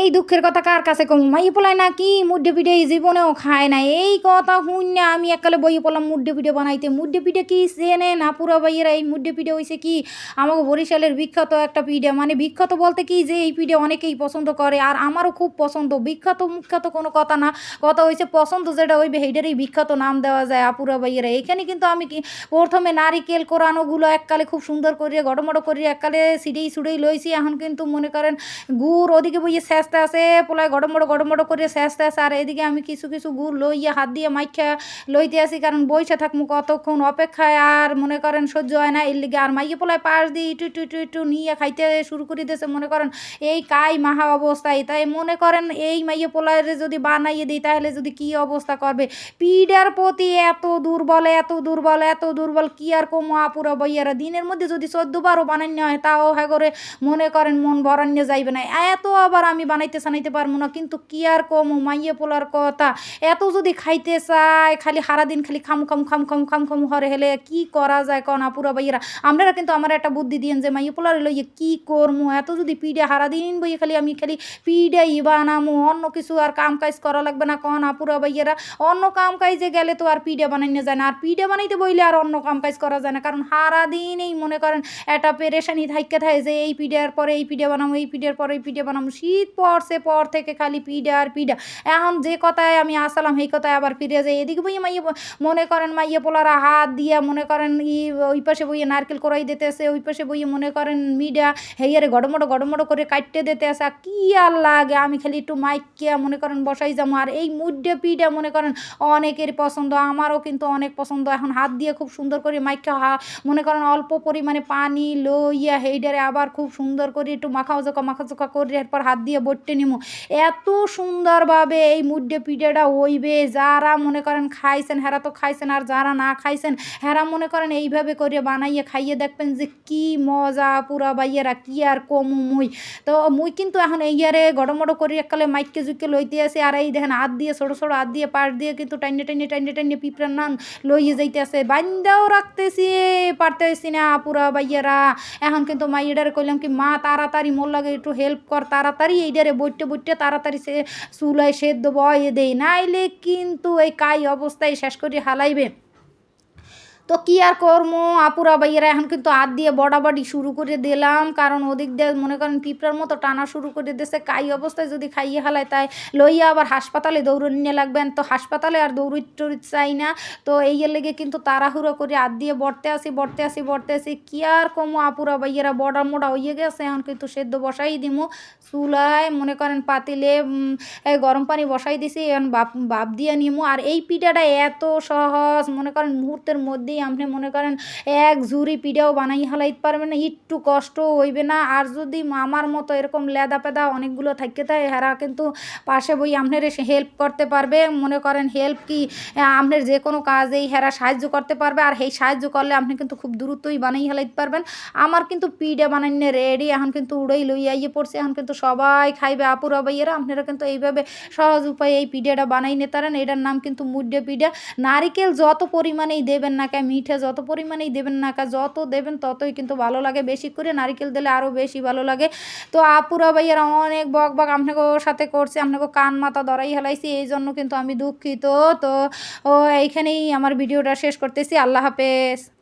এই দুঃখের কথা কার কাছে কম? মাই পোলাই না কি মুড্ডে পিঠে এই জীবনেও খায় না? এই কথা শুন না, আমি এককালে বই পড়লাম মুড্ডে পিঠে বানাইতে। মুড্ডে পিঠে কি চেনে না পুরো বাইয়েরা এই মুড্ডে পিঠে হয়েছে কি আমাকে বরিশালের বিখ্যাত একটা পিঠে? মানে বিখ্যাত বলতে কি যে এই পিঠে অনেকেই পছন্দ করে আর আমারও খুব পছন্দ। বিখ্যাত মুখ্যাত কোনো কথা না। কথা হয়েছে পছন্দ যেটা ওই সেইটারই বিখ্যাত নাম দেওয়া যায় আপুরা বাইয়েরা এখানে কিন্তু আমি কি প্রথমে নারিকেল, কোরানোগুলো এককালে খুব সুন্দর করিয়ে, গড়মড়ো করিয়ে এককালে সিঁড়েই সুড়েই লইছি। এখন কিন্তু মনে করেন গুড়, ওদিকে বইয়ে স্যাঁচতে আছে পোলায় গড়মড়ো গড়মড়ো করে স্যাঁচতে আছে আর এদিকে আমি কিছু কিছু গুড় লইয়া হাত দিয়ে মাইখা লইতে আসি, কারণ বইসা থাকব কতক্ষণ অপেক্ষায় আর মনে করেন সহ্য হয় না। এর লিগে আর মাইয়ে পোলায় পাশ দিয়ে ইটু ইটু ইটু ইটু নিয়ে খাইতে শুরু করে দিয়েছে, মনে করেন এই কাই মাহা অবস্থায় তাই মনে করেন এই মাইয়ে পোলায় যদি বানাইয়ে দিই, তাহলে যদি কি অবস্থা করবে? পিডার প্রতি এত দুর্বল এত দুর্বল এত দুর্বল, কি আর কমো আপুরা বইয়ারা? দিনের মধ্যে যদি চোদ্দ বারো বানান্য হয়, তাও হ্যাঁ করে মনে করেন মন ভরান্য যাইবে না। এত আবার আমি বানাইতে সানাইতে পারব না, কিন্তু কি আর কমো? মাইয়ে পোলার কথা। এত যদি খাইতে চায়, খালি সারাদিন খালি খাম খাম খাম খাম খাম খাম হরে হেলে, কি করা যায় কন আপুরা বাইয়েরা আপনারা কিন্তু আমার একটা বুদ্ধি দিয়েন যে, মাইয়ে পোলার লইয়ে কি করমু? এত যদি পিডে সারাদিন বইয়ে খালি আমি খালি পিডে বানামু, অন্য কিছু আর কাম কাজ করা লাগবে না কন আপুরা বাইয়েরা অন্য কাম কাজে গেলে তো আর পিডে বানাইতে যায় না, আর পিডে বানাইতে বইলে আর অন্য কাম কাজ করা যায় না, কারণ সারাদিন এই মনে করেন একটা পেরেশানি থাইকে থাকে যে, এই পিডের পরে এই পিডে বানাবো এই পিডের পরে এই পিডে বানাবো শীত পড়ছে পর থেকে খালি পিডা আর পিডা। এখন যে কথায় আমি আসলাম, সেই কথায় আবার ফিরে যাই। এদিকে বইয়ে মাইয়ে মনে করেন মাইয়ে পোলারা হাত দিয়া মনে করেন ই, ওই পাশে বইয়ে নারকেল করাই দিতেছে, ওই পাশে বইয়ে মনে করেন মিডা হেয়ারে গড়মড়ো গড়মড়ো করে কাটতে দিতে আর কি আর লাগে? আমি খালি একটু মাইকিয়া মনে করেন বসাই যাব। আর এই মুডে পিডা মনে করেন অনেকের পছন্দ, আমারও কিন্তু অনেক পছন্দ। এখন হাত দিয়ে খুব সুন্দর করে মাইকা মনে করেন অল্প পরিমাণে পানি লইয়া হেইডারে আবার খুব সুন্দর করে একটু মাখা জোকা মাখা জোকা করে এরপর হাত দিয়ে বটতে নিমু। এত সুন্দরভাবে এই মুডে পিঠাটা হইবে, যারা মনে করেন খাইছেন, হেরা তো খাইছেন আর যারা না খাইছেন, হেরা মনে করেন এইভাবে করে বানাইয়ে খাইয়ে দেখবেন যে কি মজা পুরা বাইয়েরা কি আর কমু মুই। তো মুই কিন্তু এখন এইয়ারে গড়মড়ো করে, এককালে মাইককে জুইকে লইতে আসি, আর এই দেখেন হাত দিয়ে, ছোটো ছোটো হাত দিয়ে, পাশ দিয়ে কিন্তু টাইনে টাইনে টাইনে টাইনে পিঁপড়ার নান লইয়ে যাইতে আসে বান্দাও রাখতেছি, পারতেছি না পুরা বাইয়েরা এখন কিন্তু মাইয়েডারে কইলাম কি, মা, তাড়াতাড়ি মোর লাগে একটু হেল্প কর, তাড়াতাড়ি এইডারে বইটে বইটে তাড়াতাড়ি সে চুলায় সেদ্ধ বয়ে দেয়। নাইলে কিন্তু এই কাই অবস্থায় শেষ করে হালাইবে। তো কি আর কর্ম? আপুরা বাইয়েরা এখন কিন্তু হাত দিয়ে বড়াবাড়ি শুরু করে দিলাম। কারণ ওদিক দিয়ে মনে করেন পিঁপড়ার মতো টানা শুরু করে দিয়েছে কাই অবস্থায় যদি খাইয়ে হালায়, তাই লইয়া আবার হাসপাতালে দৌড়ে নিয়ে লাগবেন। তো হাসপাতালে আর দৌড়িত টৌড়িত চাই না। তো এই লেগে কিন্তু তাড়াহুড়ো করে হাত দিয়ে বড়তে আসি বড়তে আসি বড়তে আসি। কি আর কমো আপুরা বাইয়েরা বড়া মোড়া হইয়ে গেছে। এখন কিন্তু সেদ্ধ বসাই দিমু। চুলায় মনে করেন পাতিলে গরম পানি বসাই দিছি। এখন বাপ বাপ দিয়ে নিমু। আর এই পিঠাটা এত সহজ। মনে করেন মুহূর্তের মধ্যেই আপনি মনে করেন এক ঝুড়ি পিঠাও বানাই হালাইতে পারবেন না, একটু কষ্ট হইবে না। আর যদি আমার মতো এরকম লেদা পেদা অনেকগুলো থাকতে থাকে, হেরা কিন্তু পাশে বই আপনার এসে হেল্প করতে পারবে। মনে করেন হেল্প কি আপনার যে কোনো কাজেই হেরা সাহায্য করতে পারবে। আর সেই সাহায্য করলে আপনি কিন্তু খুব দ্রুতই বানাই হেলাইতে পারবেন। আমার কিন্তু পিঠে বানাইনে রেডি এখন কিন্তু উড়াই লইয়া ইয়ে পড়ছে। এখন কিন্তু সবাই খাইবে। আপুরা বাইয়েরা আপনারা কিন্তু এইভাবে সহজ উপায়ে এই পিঠেটা বানাই নিতে পারেন এটার নাম কিন্তু মুড্ডে পিঠা নারিকেল যত পরিমাণেই দেবেন না কে মিঠে যত পরিমাণেই দেবেন না কা, যত দেবেন ততই কিন্তু ভালো লাগে। বেশি করে নারিকেল দিলে আরও বেশি ভালো লাগে। তো আপুরা ভাইয়েরা অনেক বক বক আপনাকে সাথে করছে, আপনাকে কান মাথা ধরাই হেলাইছি, এই জন্য কিন্তু আমি দুঃখিত। তো ও এইখানেই আমার ভিডিওটা শেষ করতেছি। আল্লাহ হাফেজ।